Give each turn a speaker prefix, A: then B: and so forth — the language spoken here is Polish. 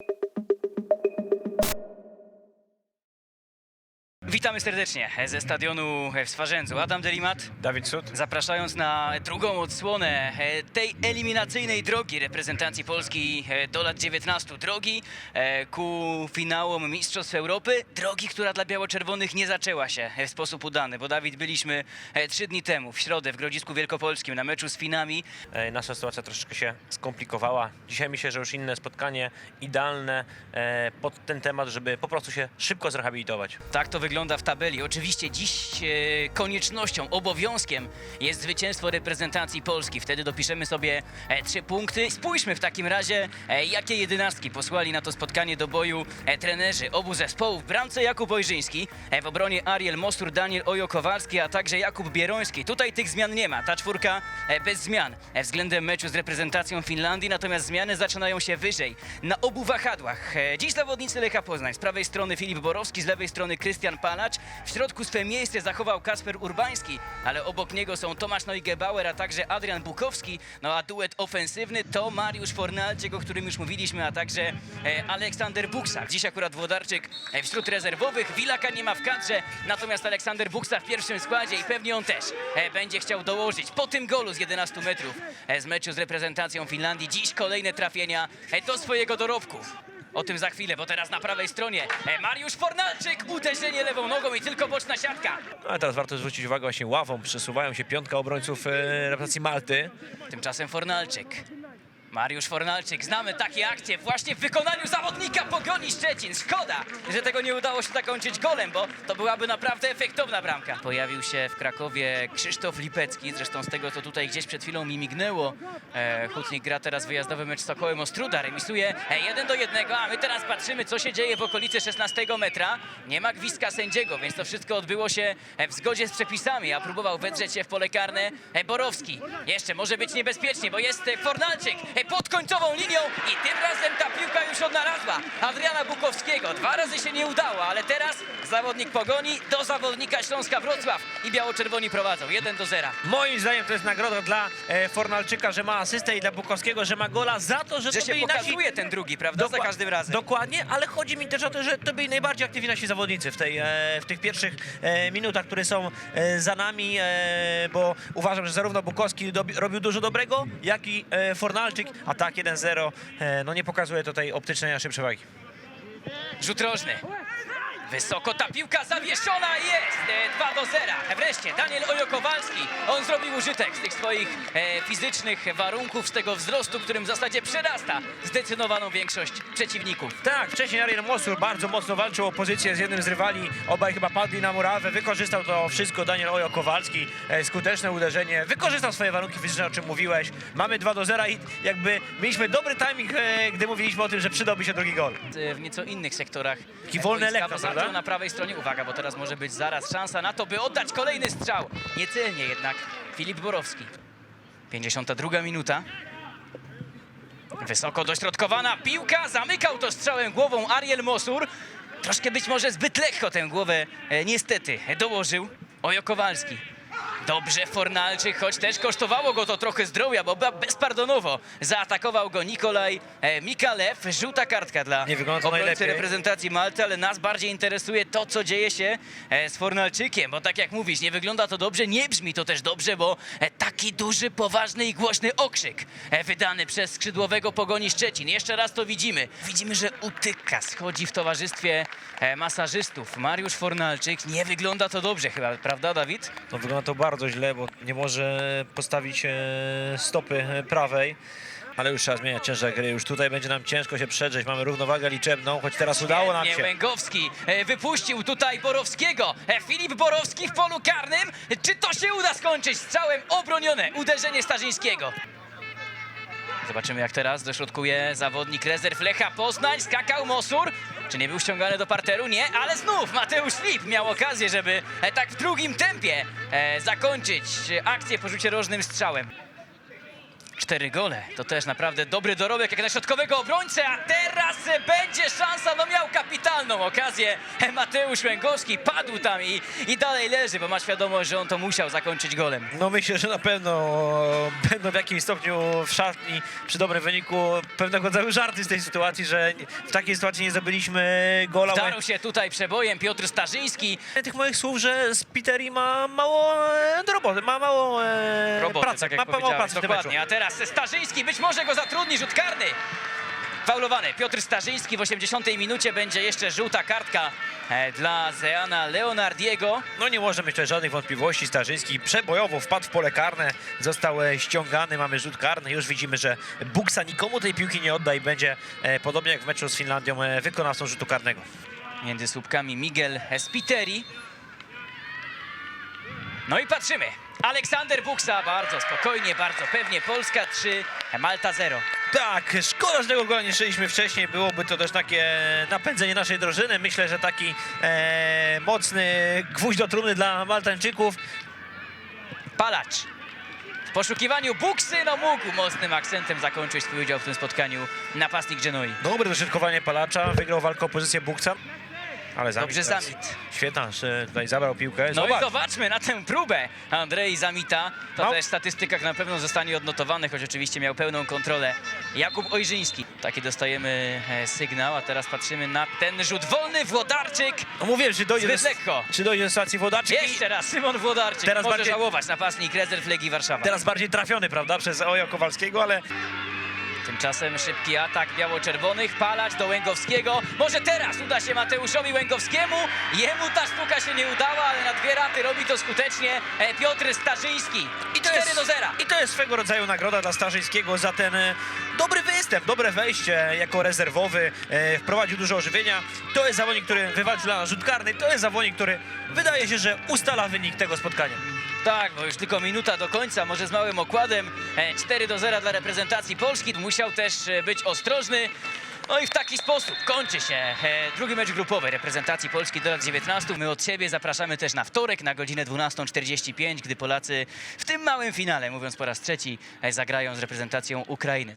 A: you Witamy serdecznie ze stadionu w Swarzędzu. Adam Delimat,
B: Dawid Sud.
A: zapraszając na drugą odsłonę e, tej eliminacyjnej drogi reprezentacji Polski e, do lat 19. Drogi e, ku finałom Mistrzostw Europy. Drogi, która dla biało-czerwonych nie zaczęła się w sposób udany, bo Dawid byliśmy trzy dni temu, w środę w Grodzisku Wielkopolskim na meczu z Finami.
B: Nasza sytuacja troszeczkę się skomplikowała. Dzisiaj myślę, że już inne spotkanie idealne pod ten temat, żeby po prostu się szybko zrehabilitować.
A: Tak to wygląda w tabeli. Oczywiście dziś e, koniecznością, obowiązkiem jest zwycięstwo reprezentacji Polski. Wtedy dopiszemy sobie e, trzy punkty. Spójrzmy w takim razie, e, jakie jedenastki posłali na to spotkanie do boju e, trenerzy obu zespołów. W bramce Jakub Ojrzyński, e, w obronie Ariel Mostur, Daniel Ojo-Kowalski, a także Jakub Bieroński. Tutaj tych zmian nie ma. Ta czwórka e, bez zmian e, względem meczu z reprezentacją Finlandii, natomiast zmiany zaczynają się wyżej, na obu wahadłach. E, Dziś zawodnicy Lecha Poznań. Z prawej strony Filip Borowski, z lewej strony Krystian W środku swe miejsce zachował Kasper Urbański, ale obok niego są Tomasz Neugebauer, a także Adrian Bukowski. No a duet ofensywny to Mariusz Fornalczyk, o którym już mówiliśmy, a także e, Aleksander Buksa. Dziś akurat Włodarczyk e, wśród rezerwowych. Wilaka nie ma w kadrze, natomiast Aleksander Buksa w pierwszym składzie i pewnie on też e, będzie chciał dołożyć po tym golu z 11 metrów z meczu z reprezentacją Finlandii. Dziś kolejne trafienia do swojego dorobku. O tym za chwilę, bo teraz na prawej stronie e, Mariusz Fornalczyk, uderzenie lewą nogą i tylko boczna siatka.
B: No, ale teraz warto zwrócić uwagę, właśnie ławą przesuwają się piątka obrońców e, reprezentacji Malty.
A: Tymczasem Fornalczyk. Mariusz Fornalczyk, znamy takie akcje właśnie w wykonaniu zawodnika Pogoni Szczecin. Szkoda, że tego nie udało się zakończyć golem, bo to byłaby naprawdę efektowna bramka. Pojawił się w Krakowie Krzysztof Lipecki, zresztą z tego, co tutaj gdzieś przed chwilą mi mignęło. E, Hutnik gra teraz wyjazdowy mecz z Sokołem Ostruda, remisuje e, 1 do 1, a my teraz patrzymy, co się dzieje w okolicy 16 metra. Nie ma gwizdka sędziego, więc to wszystko odbyło się e, w zgodzie z przepisami, a próbował wedrzeć się w pole karne e, Borowski. Jeszcze może być niebezpiecznie, bo jest e, Fornalczyk e, pod końcową linią i tym razem ta piłka już odnalazła Adriana Bukowskiego. Dwa razy się nie udało, ale teraz zawodnik Pogoni do zawodnika Śląska Wrocław i biało-czerwoni prowadzą 1 do 0.
B: Moim zdaniem to jest nagroda dla e, Fornalczyka, że ma asystę i dla Bukowskiego, że ma gola za to, że,
A: Że
B: to
A: się
B: byli nasi...
A: pokazuje ten drugi, prawda? Za
B: Dokła-
A: każdym razem.
B: Dokładnie, ale chodzi mi też o to, że to byli najbardziej aktywni nasi zawodnicy w, tej, e, w tych pierwszych e, minutach, które są za nami, bo uważam, że zarówno Bukowski robił dużo dobrego, jak i e, Fornalczyk, a tak 1-0, e, no nie pokazuje tutaj optycznej naszej przewagi.
A: Rzut rożny. Wysoko ta piłka zawieszona jest! E, 2 do 0. Wreszcie Daniel Ojokowalski. On zrobił użytek z tych swoich e, fizycznych warunków, z tego wzrostu, którym w zasadzie przerasta zdecydowaną większość przeciwników.
B: Tak, wcześniej Ariel Mosur bardzo mocno walczył o pozycję z jednym z rywali. Obaj chyba padli na murawę. Wykorzystał to wszystko Daniel Ojo Kowalski. E, skuteczne uderzenie. Wykorzystał swoje warunki fizyczne, o czym mówiłeś. Mamy 2 do 0 i jakby mieliśmy dobry timing, e, gdy mówiliśmy o tym, że przydałby się drugi gol.
A: E, W nieco innych sektorach.
B: Taki wolny
A: boiska, na prawej stronie. Uwaga, bo teraz może być zaraz szansa na to, by oddać kolejny strzał. Niecelnie jednak Filip Borowski. 52 minuta. Wysoko dośrodkowana piłka. Zamykał to strzałem głową Ariel Mosur. Troszkę być może zbyt lekko tę głowę e, niestety dołożył Ojo Kowalski. Dobrze Fornalczyk, choć też kosztowało go to trochę zdrowia, bo bezpardonowo zaatakował go Nikolaj e, Mikalew. Żółta kartka dla
B: Nie wygląda to
A: obrońcy
B: najlepiej.
A: reprezentacji Malty, ale nas bardziej interesuje to, co dzieje się e, z Fornalczykiem, bo tak jak mówisz, nie wygląda to dobrze, nie brzmi to też dobrze, bo e, taki duży, poważny i głośny okrzyk e, wydany przez skrzydłowego Pogoni Szczecin. Jeszcze raz to widzimy. Widzimy, że utyka, schodzi w towarzystwie e, masażystów. Mariusz Fornalczyk, nie wygląda to dobrze chyba, prawda Dawid?
B: No wygląda to bardzo źle, bo nie może postawić e, stopy e, prawej. Ale już trzeba zmieniać ciężar gry. Już tutaj będzie nam ciężko się przedrzeć. Mamy równowagę liczebną, choć teraz udało nam się.
A: Łęgowski e, wypuścił tutaj Borowskiego. Filip Borowski w polu karnym. Czy to się uda skończyć strzałem obronione? Uderzenie Starzyńskiego. Zobaczymy jak teraz dośrodkuje zawodnik rezerw Lecha Poznań. Skakał Mosur. Czy nie był ściągany do parteru? Nie, ale znów Mateusz Lip miał okazję, żeby e, tak w drugim tempie e, zakończyć akcję po rzucie rożnym strzałem. Cztery gole. To też naprawdę dobry dorobek jak na środkowego obrońcę, a teraz będzie szansa, no miał kapitalną okazję. Mateusz Łęgowski padł tam i, i dalej leży, bo ma świadomość, że on to musiał zakończyć golem.
B: No myślę, że na pewno będą w jakimś stopniu w szatni przy dobrym wyniku pewnego rodzaju żarty z tej sytuacji, że w takiej sytuacji nie zdobyliśmy gola.
A: Wdarł się tutaj przebojem Piotr Starzyński.
B: Tych moich słów, że Spiteri ma mało e, roboty, ma mało e,
A: Roboty,
B: pracy,
A: tak
B: ma mało pracy w tym meczu.
A: dokładnie. A teraz Starzyński być może go zatrudni, rzut karny. Faulowany. Piotr Starzyński w 80 minucie będzie jeszcze żółta kartka e, dla Zeana Leonardiego.
B: No nie może mieć tutaj żadnych wątpliwości. Starzyński przebojowo wpadł w pole karne, został e, ściągany, mamy rzut karny. Już widzimy, że Buksa nikomu tej piłki nie odda i będzie, e, podobnie jak w meczu z Finlandią, wykonawcą rzutu karnego.
A: Między słupkami Miguel Spiteri. No i patrzymy. Aleksander Buksa bardzo spokojnie, bardzo pewnie. Polska 3, Malta 0.
B: Tak, szkoda, że tego gola nie strzeliśmy wcześniej. Byłoby to też takie napędzenie naszej drużyny. Myślę, że taki e, mocny gwóźdź do trumny dla Maltańczyków.
A: Palacz. W poszukiwaniu Buksy, no mógł mocnym akcentem zakończyć swój udział w tym spotkaniu napastnik Genoi.
B: Dobre dośrodkowanie Palacza, wygrał walkę o pozycję Buksa. Ale Zamit
A: Dobrze
B: teraz
A: Zamit.
B: Świetna, że tutaj zabrał piłkę.
A: No
B: Zobacz.
A: i zobaczmy na tę próbę Andrei Zamita. To
B: No.
A: też w statystykach na pewno zostanie odnotowany, choć oczywiście miał pełną kontrolę Jakub Ojrzyński. Taki dostajemy e, sygnał, a teraz patrzymy na ten rzut wolny. Włodarczyk
B: No mówię, czy dojdzie,
A: zbyt
B: do,
A: lekko.
B: czy dojdzie do sytuacji Wodaczyk. i-
A: Jeszcze raz Szymon Włodarczyk.
B: Teraz
A: Może
B: bardziej-
A: żałować napastnik rezerw Legii Warszawa.
B: Teraz bardziej trafiony, prawda, przez Oja Kowalskiego, ale
A: Tymczasem szybki atak biało-czerwonych, palacz do Łęgowskiego. Może teraz uda się Mateuszowi Łęgowskiemu. Jemu ta sztuka się nie udała, ale na dwie raty robi to skutecznie e, Piotr Starzyński.
B: I to
A: 4
B: jest,
A: do 0.
B: I to jest swego rodzaju nagroda dla Starzyńskiego za ten e, dobry występ, dobre wejście jako rezerwowy. E, wprowadził dużo ożywienia. To jest zawodnik, który wywalczył dla nas rzut karny. To jest zawodnik, który wydaje się, że ustala wynik tego spotkania.
A: Tak, bo już tylko minuta do końca, może z małym okładem. E, 4 do 0 dla reprezentacji Polski. Musiał też e, być ostrożny. No i w taki sposób kończy się e, drugi mecz grupowy reprezentacji Polski do lat 19. My od siebie zapraszamy też na wtorek na godzinę 12.45, gdy Polacy w tym małym finale, mówiąc po raz trzeci, e, zagrają z reprezentacją Ukrainy.